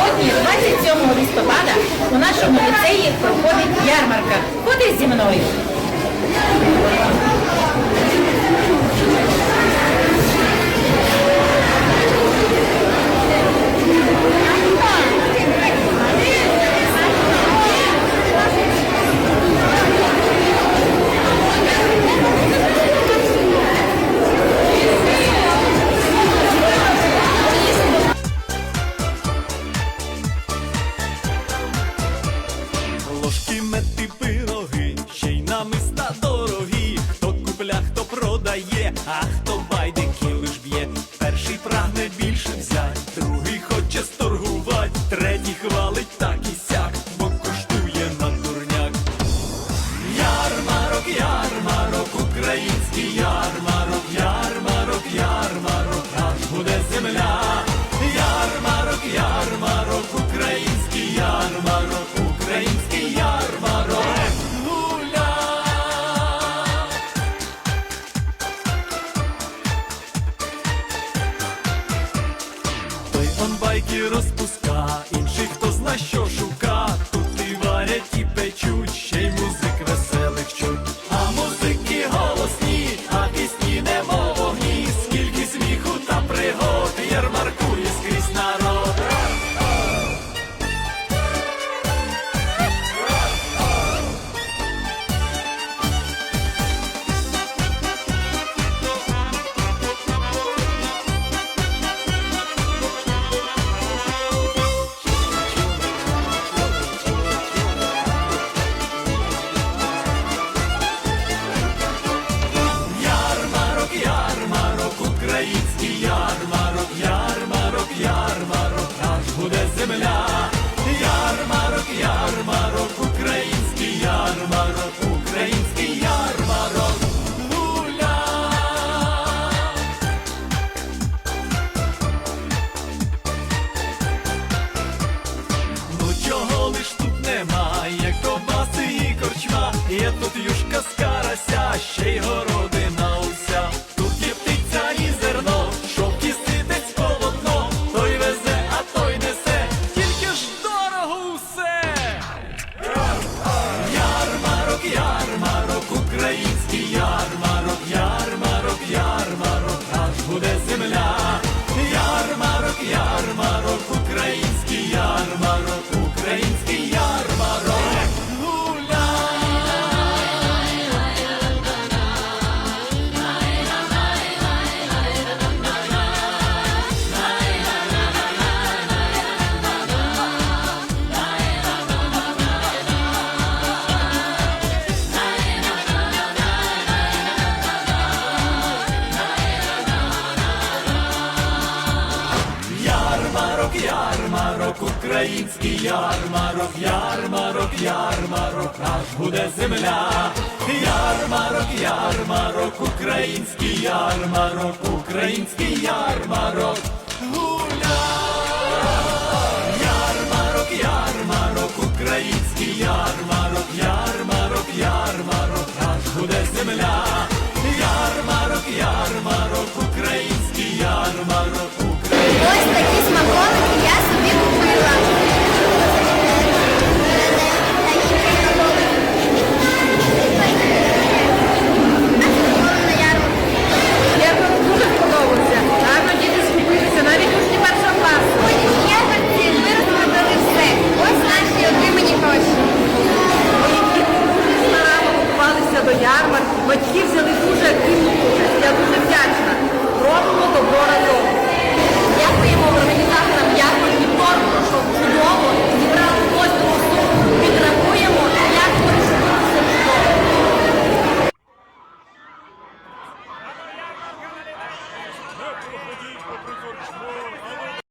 Сьогодні, 27 листопада, у нашому ліцеї проходить ярмарка. Ходи зі мною. Продає, а хто байдики лиш б'є. Перший прагне більше взять, другий он байки розпуска, інший хто зна що шука. Тут і варять, і печуть, тут юшка з карася, ще й городина Ярмарок, ярмарок, український ярмарок, ярмарок, ярмарок, аж буде земля. Ярмарок, ярмарок, український ярмарок, український ярмарок. Гуля! Ярмарок, ярмарок, український ярмарок, ярмарок, ярмарок, буде земля. Смаколики я собі купила. Як вам дуже сподобався. Гарно діти скупилися, навіть учні першого класу. Ягодці ми все. Ось наші отримані гроші. До ярмарки, батьки взяли